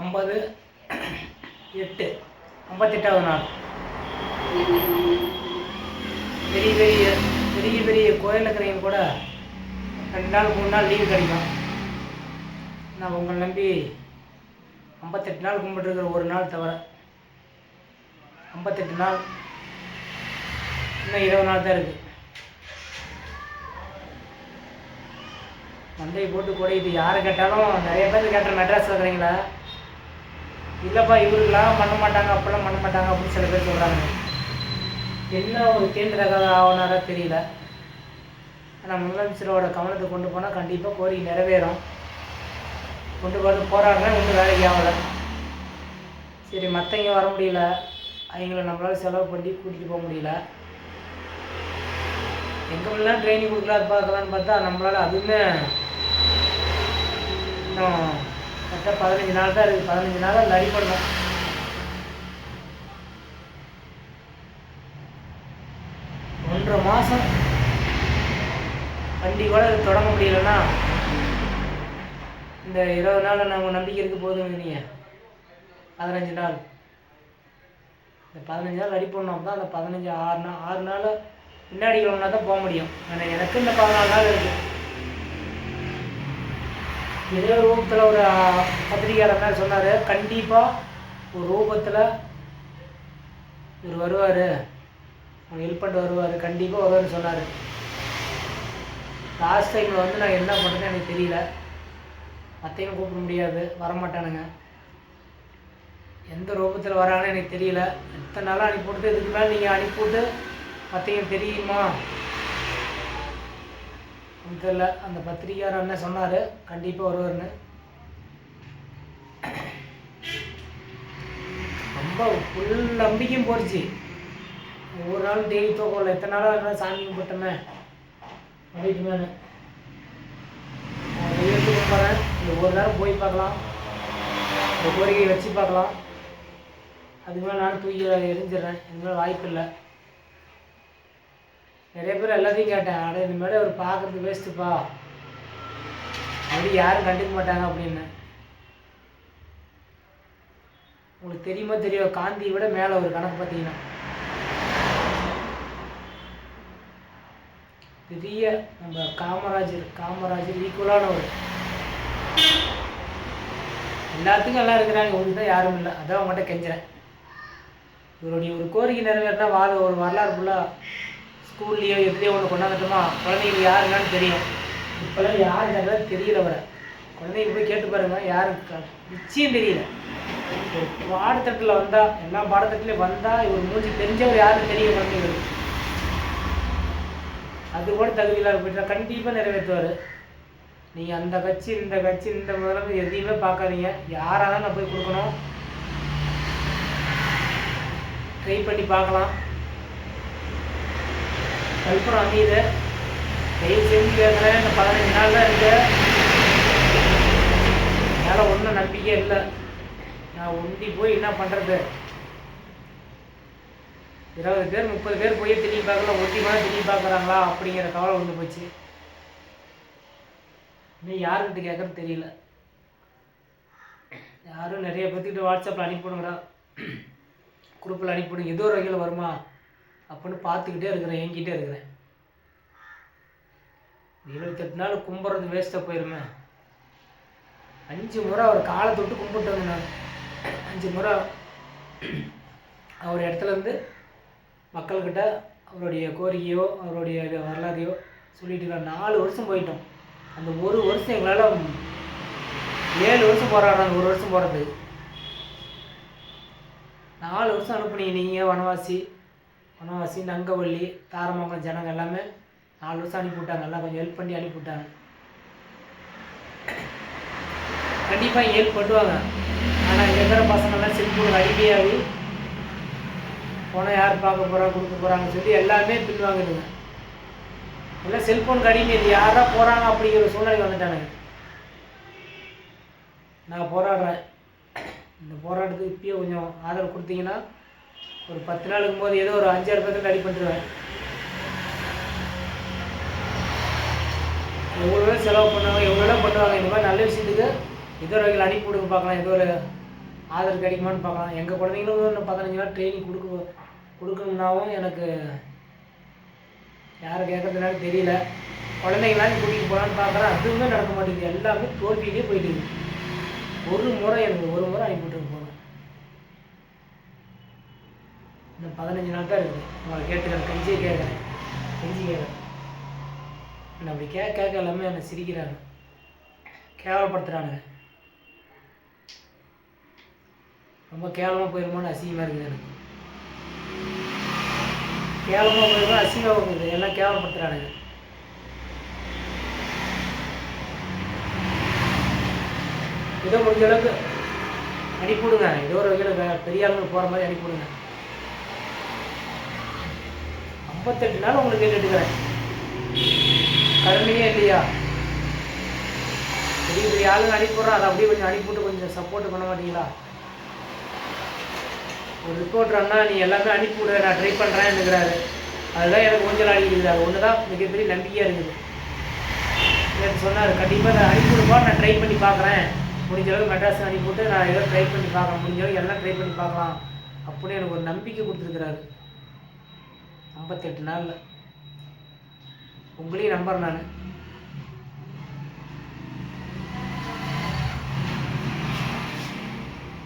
ஐம்பது எட்டு. ஐம்பத்தெட்டாவது நாள். பெரிய பெரிய பெரிய பெரிய கோயில் இருக்கிறவங்க கூட ரெண்டு நாள் மூணு நாள் லீவு கிடைக்கும். நான் உங்களை நம்பி ஐம்பத்தெட்டு நாள் கும்பிட்டுருக்குற ஒரு நாள் தவிர ஐம்பத்தெட்டு நாள் இன்னும் இருபது நாள் தான் இருக்குது மண்டையை போட்டு கூட இது யாரை கேட்டாலும் நிறைய பேர் கேட்ட மெட்ராஸ் இருக்கிறீங்களா? இல்லைப்பா இவருக்கெல்லாம் பண்ண மாட்டாங்க அப்பெல்லாம் பண்ண மாட்டாங்க அப்படின்னு சில பேர் சொல்கிறாங்க என்ன ஒரு கேந்திர கதை ஆவனாரா தெரியல. ஆனால் முதலமைச்சரோட கவனத்தை கொண்டு போனால் கண்டிப்பாக கோரிக்கை நிறைவேறும். கொண்டு போகிறது போராடுறேன் ஒன்றும் வேலைக்கு ஆகலை. சரி மற்றவங்க வர முடியல. அவங்கள நம்மளால் செலவு பண்ணி கூட்டிகிட்டு போக முடியல. எங்கே எங்கெல்லாம் ட்ரைனிங் கொடுக்கலாம் பார்க்கலான்னு பார்த்தா நம்மளால் அதுவுமே இன்னும் கரெக்டாக பதினஞ்சு நாள் தான் இருக்குது பதினஞ்சு நாளாக அதில் அடிப்படணும் ஒன்றரை மாதம் வண்டி கூட தொடங்க முடியலன்னா இந்த இருபது நாள் நம்ம நம்பிக்கை இருக்க போதும் நீங்கள் பதினஞ்சு நாள். இந்த பதினஞ்சு நாள் ரெடி பண்ணோம் தான் அந்த பதினஞ்சு ஆறு நாள் ஆறு நாள் பின்னாடி தான் போக முடியும். ஆனால் எனக்கு இந்த பதினாலு நாள் இருக்குது ஏதோ ரூபத்தில் ஒரு பத்திரிகையாளர் மாதிரி சொன்னார். கண்டிப்பாக ஒரு ரூபத்தில் இவர் வருவார். அவர் ஹெல்ப் பண்ணிட்டு வருவார். கண்டிப்பாக வருவார்னு சொன்னார். லாஸ்ட் டைமில் வந்து நான் என்ன பண்ணுறேன்னு எனக்கு தெரியல. மற்றையும் கூப்பிட முடியாது. வரமாட்டானுங்க. எந்த ரூபத்தில் வராங்கன்னு எனக்கு தெரியல. எத்தனை நாளாக அனுப்பிவிட்டு இதுக்கு மேலே நீங்கள் அனுப்பிவிட்டு மற்றையும் தெரியுமா? எனக்கு அந்த பத்திரிக்கையார் அண்ணன் சொன்னார். கண்டிப்பாக வருவார்னு ரொம்ப ஃபுல் நம்பிக்கையும் போடுச்சு. ஒவ்வொரு நாளும் டெய்லி தூக்கல எத்தனை நாளாக இருந்தாலும் சாமி கும்பிட்டோமே. அப்படின்னு போகிறேன் இந்த ஒரு நேரம் போய் பார்க்கலாம். இந்த கோரிக்கையை வச்சு பார்க்கலாம். அதுக்கு மேலே நானும் தூக்கி எரிஞ்சிடுறேன் எங்களால் வாய்ப்பு இல்லை. நிறைய பேர் எல்லாத்தையும் கேட்டேன். ஆனால் இந்த மாதிரி அவர் பார்க்குறது வேஸ்ட்டுப்பா அப்படி யாரும் கண்டுக்க மாட்டாங்க அப்படின்னு. உங்களுக்கு தெரியுமா தெரியும் காந்தியை விட மேலே ஒரு கணக்கு பார்த்தீங்கன்னா. பெரிய நம்ம காமராஜர் காமராஜர் ஈக்குவலான ஒரு. எல்லாத்துக்கும் எல்லாம் இருக்கிறாங்க உங்களுக்கு தான் யாரும் இல்லை. அதான் அவங்கள்ட்ட கெஞ்சுறேன். இவருடைய ஒரு கோரிக்கை நிறைவேறினா வாழ ஒரு வரலாறு ஃபுல்லாக ஸ்கூல்லையோ எப்படியோ ஒன்று கொண்டாந்துட்டோமா? குழந்தைங்களுக்கு யாருன்னு தெரியும். இப்போல்லாம் யார் யாரும் தெரியல வர குழந்தைங்க போய் கேட்டு பாருங்க யாரும் நிச்சயம் தெரியல. ஒரு வந்தால் எல்லா பாடத்தட்டுலையும் வந்தால் இவர் மூஞ்சி தெரிஞ்சவர் யாருன்னு தெரியும் குழந்தைங்களுக்கு. அது கூட தகுதியில்லாத போயிட்டு கண்டிப்பாக நிறைவேற்றுவார். நீங்கள் அந்த கட்சி இந்த கட்சி இந்த முதலமைச்சர் எதையுமே பார்க்காதீங்க. யாராக நான் போய் கொடுக்கணும். ட்ரை பண்ணி பார்க்கலாம். கல்புரம் அமையுது தயவு செஞ்சு கேட்குறேன் இந்த பதினஞ்சு நாள் தான் இருக்கு. என்னால் ஒன்றும் நம்பிக்கை இல்லை. நான் ஒண்டி போய் என்ன பண்ணுறது இருபது பேர் முப்பது பேர் போய் திரும்பி பார்க்கலாம் ஒட்டி மேலே திரும்பி பார்க்குறாங்களா? அப்படிங்கிற கவலை வந்து போச்சு. இன்னும் யாருக்கிட்ட கேட்குறது தெரியல. யாரும் நிறைய பேர்த்துக்கிட்ட வாட்ஸ்அப்பில் அனுப்பிவிடுங்கடா. குரூப்பில் அனுப்பிவிடுங்க. ஏதோ ஒரு வகையில் வருமா? அப்படின்னு பார்த்துக்கிட்டே இருக்கிறேன் என்கிட்டே இருக்கிறேன். இருபத்தெட்டு நாள் கும்பிட்றது வேஸ்ட்டாக போயிருமே. அஞ்சு முறை அவர் காலை தொட்டு கும்பிட்டு நான். அஞ்சு முறை அவர் இடத்துலேருந்து மக்கள்கிட்ட அவருடைய கோரிக்கையோ அவருடைய வரலாறையோ சொல்லிட்டு இருக்காரு நாலு வருஷம் போயிட்டோம். அந்த ஒரு வருஷம் எங்களால் ஏழு வருஷம் போராடுறாங்க ஒரு வருஷம் போகிறது நாலு வருஷம் அனுப்புனீங்க நீங்கள் வனவாசி. வனவாசி நங்கவள்ளி தாரமங்கலம் ஜனங்க எல்லாமே நாலு வருஷம் அனுப்பி விட்டாங்க எல்லாம் கொஞ்சம் ஹெல்ப் பண்ணி அனுப்பிவிட்டாங்க. கண்டிப்பாக ஹெல்ப் பண்ணுவாங்க. ஆனால் இங்கே இருக்கிற பசங்கள்லாம் செல்ஃபோன் அடிமையாகி போனால் யார் பார்க்க போகிறா கொடுக்க போகிறாங்கன்னு சொல்லி எல்லாமே பின்வாங்குதுங்க எல்லாம் செல்ஃபோனுக்கு அடிமை இது. யாராக போகிறாங்க அப்படிங்கிற சூழ்நிலைக்கு வந்துட்டானுங்க. நான் போராடுறேன். இந்த போராட்டத்துக்கு இப்பயே கொஞ்சம் ஆதரவு கொடுத்தீங்கன்னா ஒரு பத்து நாளுக்கும் போது ஏதோ ஒரு அஞ்சாறு பேருக்கு அடி பண்ணிடுவேன் எவ்வளோ செலவு பண்ணுவாங்க எவ்வளோ பண்ணுவாங்க இந்த மாதிரி நல்ல விஷயத்துக்கு ஏதோ ஒரு வகையில் அனுப்பி கொடுக்க பார்க்கலாம் ஏதோ ஒரு ஆதரவு கிடைக்குமான்னு பார்க்கலாம். எங்கள் குழந்தைங்களும் இன்னும் பதினஞ்சு நாள் ட்ரைனிங் கொடுக்க கொடுக்கணும்னாவும் எனக்கு யாரை கேட்கறதுனால தெரியல. குழந்தைங்களாம் கூட்டிகிட்டு போகலான்னு பார்க்குறேன். அதுவுமே நடக்க மாட்டேங்குது. எல்லாமே தோல்வியிலே போயிட்டு ஒரு முறை எனக்கு ஒரு முறை அனுப்பிவிட்டு போகணும் இன்னும் பதினஞ்சு நாள் தான் இருக்குது. உங்களை கேட்டுக்கிறேன் கஞ்சியை கேட்குறேன். கஞ்சி கேட்குறேன். என்னை அப்படி கேட்க கேட்க எல்லாமே என்னை சிரிக்கிறாங்க. கேவலப்படுத்துகிறானுங்க ரொம்ப கேவலமாக போயிருமோன்னு அசிங்கமாக இருக்குது எனக்கு. கேவலமாக போயிருமோ அசிங்கமாக இருக்குது எல்லாம் கேவலப்படுத்துகிறானுங்க ஏதோ முடிஞ்ச அளவுக்கு அனுப்பிவிடுங்க. ஏதோ ஒரு வகையில் வே- பெரிய ஆளுங்க போகிற மாதிரி அனுப்பிவிடுங்க. முப்பத்தெட்டு நாள் உங்களுக்கு கேட்டுக்கிறேன் கருணையே இல்லையா? பெரிய பெரிய ஆளுங்க அனுப்பிடுறோம் அதை அப்படியே கொஞ்சம் அனுப்பிவிட்டு கொஞ்சம் சப்போர்ட் பண்ண மாட்டீங்களா? ஒரு ரிப்போர்ட் அண்ணா நீ எல்லாமே அனுப்பிவிடு நான் ட்ரை பண்ணுறேன்னுங்கிறாரு அதுதான் எனக்கு கொஞ்சம் அடிக்குது அது ஒன்று தான் மிகப்பெரிய நம்பிக்கையாக இருக்குது. எனக்கு சொன்னார் கண்டிப்பாக நான் அனுப்பிவிடுப்பா நான் ட்ரை பண்ணி பார்க்குறேன். முடிஞ்ச அளவுக்கு மெட்ராஸ் அனுப்பிவிட்டு நான் ஏதோ ட்ரை பண்ணி பார்க்குறேன். முடிஞ்ச அளவுக்கு எல்லாம் ட்ரை பண்ணி பார்க்கலாம். அப்படின்னு எனக்கு ஒரு நம்பிக்கை கொடுத்துருக்குறாரு. ஐம்பத்தெட்டு நாளில். உங்களையும் நம்புறேன் நான்.